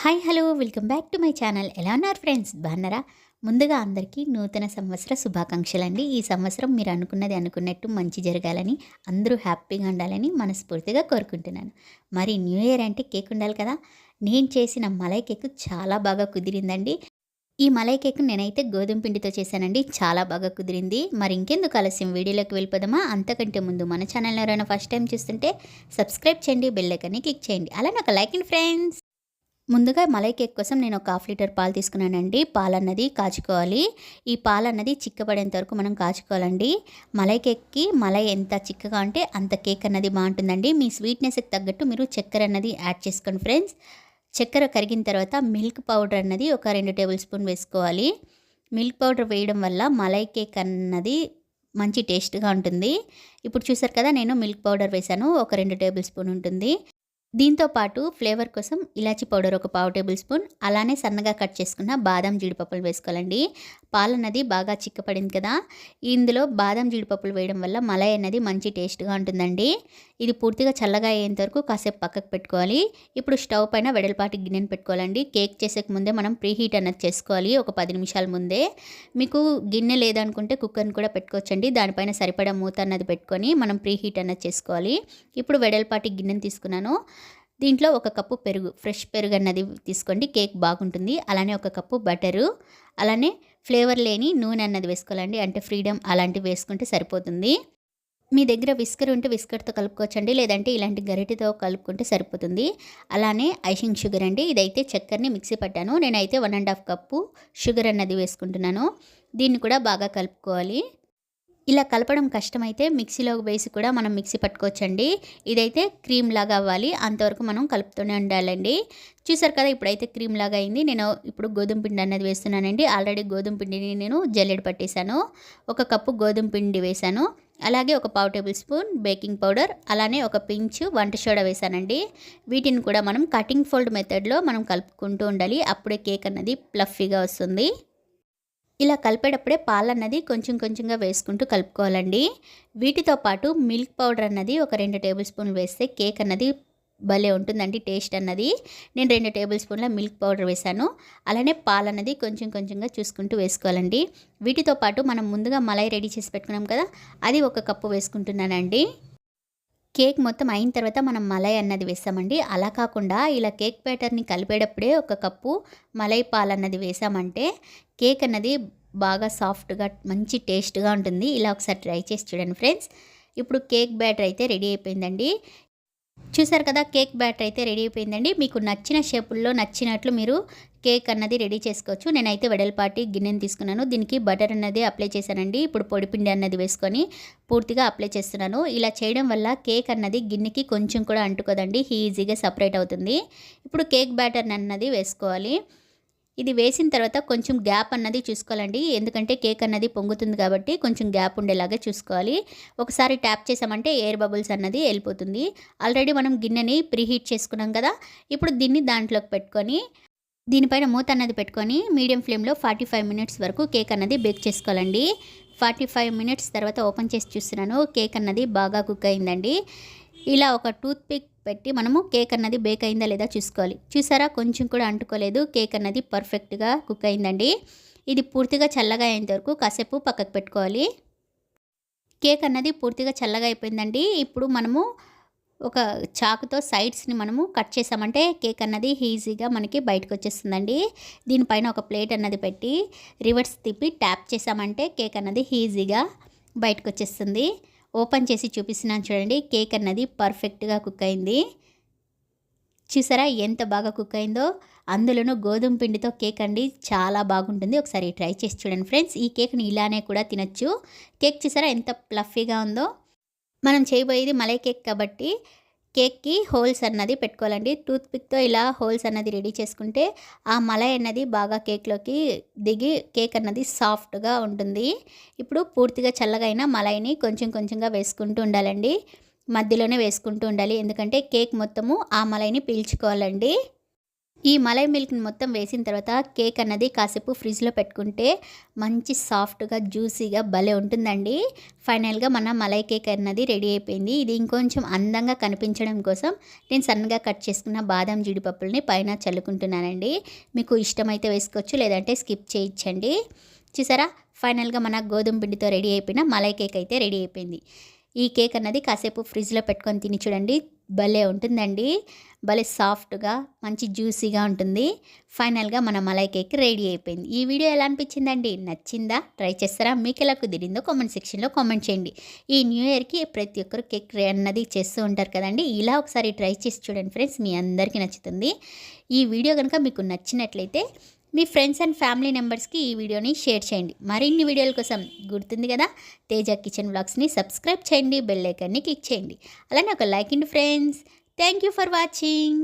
Hi hello welcome back to my channel. ఎలా ఉన్నారు friends? బాగున్నారా? ముందుగా అందరికీ నూతన సంవత్సర శుభాకాంక్షలు అండి ఈ సంవత్సరం మీరు అనుకున్నది అనుకున్నట్టు మంచి జరగాలని అందరూ హ్యాపీగా ఉండాలని మనస్ఫూర్తిగా కోరుకుంటున్నాను. మరి న్యూ ఇయర్ అంటే కేక్ ఉండాలి కదా? నేను చేసిన మలై కేక్ చాలా బాగా కుదిరిందండి. ఈ మలై కేక్ నేనైతే గోధుమ పిండితో చేశానండి. చాలా బాగా కుదిరింది. మరి ఇంకెందుకు ఆలస్యం? వీడియోలోకి వెళ్ళిపోదామా? అంతకంటే ముందు మన ఛానల్ ఎవరైనా ఫస్ట్ టైం చూస్తుంటే సబ్స్క్రైబ్ చేయండి బెల్ క్లిక్ చేయండి. అలానే ఒక లైక్ అండ్ ఫ్రెండ్స్! ముందుగా మలై కేక్ కోసం నేను ఒక హాఫ్ లీటర్ పాలు తీసుకున్నానండి. పాలు అన్నది కాచుకోవాలి. ఈ పాలు అన్నది చిక్కబడేంత వరకు మనం కాచుకోవాలండి. మలై కేక్కి మలై ఎంత చిక్కగా ఉంటే అంత కేక్ అన్నది బాగుంటుందండి. మీ స్వీట్నెస్కి తగ్గట్టు మీరు చక్కెర అన్నది యాడ్ చేసుకోండి ఫ్రెండ్స్. చక్కెర కరిగిన తర్వాత మిల్క్ పౌడర్ అన్నది ఒక రెండు టేబుల్ స్పూన్ వేసుకోవాలి. మిల్క్ పౌడర్ వేయడం వల్ల మలై కేక్ అన్నది మంచి టేస్ట్గా ఉంటుంది. ఇప్పుడు చూసారు కదా నేను మిల్క్ పౌడర్ వేసాను ఒక రెండు టేబుల్ స్పూన్ ఉంటుంది. దీంతో పాటు ఫ్లేవర్ కోసం ఇలాచీ పౌడర్ ఒక పావు టేబుల్ స్పూన్ అలానే సన్నగా కట్ చేసుకున్న బాదం జీడిపప్పులు వేసుకోవాలండి. పాలు అన్నది బాగా చిక్కపడింది కదా. ఇందులో బాదం జీడిపప్పులు వేయడం వల్ల మలై అన్నది మంచి టేస్ట్గా ఉంటుందండి. ఇది పూర్తిగా చల్లగా అయ్యేంత వరకు కాసేపు పక్కకు పెట్టుకోవాలి. ఇప్పుడు స్టవ్ పైన వెడల్పాటి గిన్నెను పెట్టుకోవాలండి. కేక్ చేసేకి ముందే మనం ప్రీ హీట్ అన్నది చేసుకోవాలి. ఒక పది నిమిషాల ముందే. మీకు గిన్నె లేదనుకుంటే కుక్కర్ని కూడా పెట్టుకోవచ్చండి. దానిపైన సరిపడా మూత అన్నది పెట్టుకొని మనం ప్రీ హీట్ అన్నది చేసుకోవాలి. ఇప్పుడు వెడల్పాటి గిన్నెను తీసుకున్నాను. దీంట్లో ఒక కప్పు పెరుగు ఫ్రెష్ పెరుగు అన్నది తీసుకోండి. కేక్ బాగుంటుంది. అలానే ఒక కప్పు బటరు అలానే ఫ్లేవర్ లేని నూనె అన్నది వేసుకోవాలండి. అంటే ఫ్రీడమ్ అలాంటివి వేసుకుంటే సరిపోతుంది. మీ దగ్గర విస్కర్ ఉంటే విస్కర్తో కలుపుకోవచ్చండి. లేదంటే ఇలాంటి గరిటెతో కలుపుకుంటే సరిపోతుంది. అలానే ఐషింగ్ షుగర్ అండి. ఇదైతే చక్కెరని మిక్సీ పట్టాను. నేనైతే one and half cup sugar అన్నది వేసుకుంటున్నాను. దీన్ని కూడా బాగా కలుపుకోవాలి. ఇలా కలపడం కష్టమైతే మిక్సీలో వేసి కూడా మనం మిక్సీ పట్టుకోవచ్చండి. ఇదైతే క్రీమ్ లాగా అవ్వాలి. అంతవరకు మనం కలుపుతూనే ఉండాలండి. చూసారు కదా ఇప్పుడైతే క్రీమ్ లాగా అయింది. నేను ఇప్పుడు గోధుమ పిండి అనేది వేస్తున్నానండి. ఆల్రెడీ గోధుమ పిండిని నేను జల్లెడ పట్టేశాను. ఒక కప్పు గోధుమ పిండి వేశాను. అలాగే ఒక పావు టేబుల్ స్పూన్ బేకింగ్ పౌడర్ అలానే ఒక పించ్ వంట సోడా వేశానండి. వీటిని కూడా మనం కటింగ్ ఫోల్డ్ మెథడ్లో మనం కలుపుకుంటూ ఉండాలి. అప్పుడే కేక్ అన్నది ప్లఫీగా వస్తుంది. ఇలా కలిపేటప్పుడే పాలు అన్నది కొంచెం కొంచెంగా వేసుకుంటూ కలుపుకోవాలండి. వీటితో పాటు మిల్క్ పౌడర్ అన్నది ఒక రెండు టేబుల్ స్పూన్లు వేస్తే కేక్ అన్నది భలే ఉంటుందండి టేస్ట్ అన్నది. నేను రెండు టేబుల్ స్పూన్ల మిల్క్ పౌడర్ వేశాను. అలానే పాలు అన్నది కొంచెం కొంచెంగా చూసుకుంటూ వేసుకోవాలండి. వీటితో పాటు మనం ముందుగా మలై రెడీ చేసి పెట్టుకున్నాం కదా అది ఒక కప్పు వేసుకుంటున్నానండి. కేక్ మొత్తం అయిన తర్వాత మనం మలై అన్నది వేసామండి అలా కాకుండా ఇలా కేక్ బ్యాటర్ని కలిపేటప్పుడే ఒక కప్పు మలై పాలు అన్నది వేసామంటే కేక్ అన్నది బాగా సాఫ్ట్గా మంచి టేస్ట్గా ఉంటుంది. ఇలా ఒకసారి ట్రై చేసి చూడండి ఫ్రెండ్స్. ఇప్పుడు కేక్ బ్యాటర్ అయితే రెడీ అయిపోయిందండి. చూసారు కదా కేక్ బ్యాటర్ అయితే రెడీ అయిపోయిందండి. మీకు నచ్చిన షేపుల్లో నచ్చినట్లు మీరు కేక్ అన్నది రెడీ చేసుకోవచ్చు. నేనైతే వెడల్పాటి గిన్నెని తీసుకున్నాను. దీనికి బటర్ అన్నది అప్లై చేశానండి. ఇప్పుడు పొడిపిండి అన్నది వేసుకొని పూర్తిగా అప్లై చేస్తున్నాను. ఇలా చేయడం వల్ల కేక్ అన్నది గిన్నెకి కొంచెం కూడా అంటుకోదండి. ఈజీగా సపరేట్ అవుతుంది. ఇప్పుడు కేక్ బ్యాటర్ అన్నది వేసుకోవాలి. ఇది వేసిన తర్వాత కొంచెం గ్యాప్ అన్నది చూసుకోవాలండి. ఎందుకంటే కేక్ అన్నది పొంగుతుంది కాబట్టి కొంచెం గ్యాప్ ఉండేలాగా చూసుకోవాలి. ఒకసారి ట్యాప్ చేసామంటే ఎయిర్ బబుల్స్ అన్నది వెళ్ళిపోతుంది. ఆల్రెడీ మనం గిన్నెని ప్రీహీట్ చేసుకున్నాం కదా. ఇప్పుడు దీన్ని దాంట్లోకి పెట్టుకొని దీనిపైన మూత అన్నది పెట్టుకొని మీడియం ఫ్లేమ్లో ఫార్టీ ఫైవ్ మినిట్స్ వరకు కేక్ అన్నది బేక్ చేసుకోవాలండి. ఫార్టీ ఫైవ్ మినిట్స్ తర్వాత ఓపెన్ చేసి చూస్తున్నాను. కేక్ అన్నది బాగా కుక్ అయిందండి. ఇలా ఒక టూత్ పిక్ పెట్టి మనము కేక్ అన్నది బేక్ అయిందా లేదా చూసుకోవాలి. చూసారా? కొంచెం కూడా అంటుకోలేదు. కేక్ అన్నది పర్ఫెక్ట్గా కుక్ అయిందండి. ఇది పూర్తిగా చల్లగా అయ్యేంత వరకు కాసేపు పక్కకు పెట్టుకోవాలి. కేక్ అన్నది పూర్తిగా చల్లగా అయిపోయిందండి. ఇప్పుడు మనము ఒక చాకుతో సైడ్స్ని మనము కట్ చేసామంటే కేక్ అన్నది ఈజీగా మనకి బయటకు వచ్చేస్తుందండి. దీనిపైన ఒక ప్లేట్ అన్నది పెట్టి రివర్స్ తిప్పి ట్యాప్ చేసామంటే కేక్ అన్నది ఈజీగా బయటకు వచ్చేస్తుంది. ఓపెన్ చేసి చూపిస్తున్నాను చూడండి. కేక్ అన్నది పర్ఫెక్ట్గా కుక్ అయింది. చూసారా ఎంత బాగా కుక్ అయిందో? అందులోనూ గోధుమ పిండితో కేక్ అండి. చాలా బాగుంటుంది. ఒకసారి ట్రై చేసి చూడండి ఫ్రెండ్స్. ఈ కేక్ని ఇలానే కూడా తినచ్చు. కేక్ చూసారా ఎంత ప్లఫీగా ఉందో? మనం చేయబోయేది మలై కేక్ కాబట్టి కేక్కి హోల్స్ అన్నది పెట్టుకోవాలండి. టూత్పిక్తో ఇలా హోల్స్ అన్నది రెడీ చేసుకుంటే ఆ మలై అన్నది బాగా కేక్లోకి దిగి కేక్ అన్నది సాఫ్ట్గా ఉంటుంది. ఇప్పుడు పూర్తిగా చల్లగా అయిన మలైని కొంచెం కొంచెంగా వేసుకుంటూ ఉండాలండి. మధ్యలోనే వేసుకుంటూ ఉండాలి. ఎందుకంటే కేక్ మొత్తము ఆ మలైని పీల్చుకోవాలండి. ఈ మలై మిల్క్ని మొత్తం వేసిన తర్వాత కేక్ అన్నది కాసేపు ఫ్రిడ్జ్లో పెట్టుకుంటే మంచి సాఫ్ట్గా జ్యూసీగా భలే ఉంటుందండి. ఫైనల్గా మన మలై కేక్ అన్నది రెడీ అయిపోయింది. ఇది ఇంకొంచెం అందంగా కనిపించడం కోసం నేను సన్నగా కట్ చేసుకున్న బాదం జీడిపప్పుల్ని పైన చల్లుకుంటున్నానండి. మీకు ఇష్టమైతే వేసుకోవచ్చు లేదంటే స్కిప్ చేయించండి చూసారా? ఫైనల్గా మన గోధుమ పిండితో రెడీ అయిపోయిన మలై కేక్ అయితే రెడీ అయిపోయింది. ఈ కేక్ అన్నది కాసేపు ఫ్రిడ్జ్లో పెట్టుకొని తిని చూడండి. భలే ఉంటుందండి. భలే సాఫ్ట్గా మంచి జ్యూసీగా ఉంటుంది. ఫైనల్గా మన మలై కేక్ రెడీ అయిపోయింది. ఈ వీడియో ఎలా అనిపించిందండి? నచ్చిందా? ట్రై చేస్తారా? మీకు ఎలా కుదిరిందో కామెంట్ సెక్షన్లో కామెంట్ చేయండి. ఈ న్యూ ఇయర్కి ప్రతి ఒక్కరు కేక్ అన్నది చేస్తూ ఉంటారు కదండి. ఇలా ఒకసారి ట్రై చేసి చూడండి ఫ్రెండ్స్. మీ అందరికీ నచ్చుతుంది. ఈ వీడియో కనుక మీకు నచ్చినట్లయితే మీ ఫ్రెండ్స్ అండ్ ఫ్యామిలీ మెంబర్స్కి ఈ వీడియోని షేర్ చేయండి. మరిన్ని వీడియోల కోసం గుర్తుంది కదా? తేజ కిచెన్ బ్లాగ్స్ని సబ్స్క్రైబ్ చేయండి బెల్ ఐకాన్ని క్లిక్ చేయండి. అలానే ఒక like indie friends. Thank you for watching.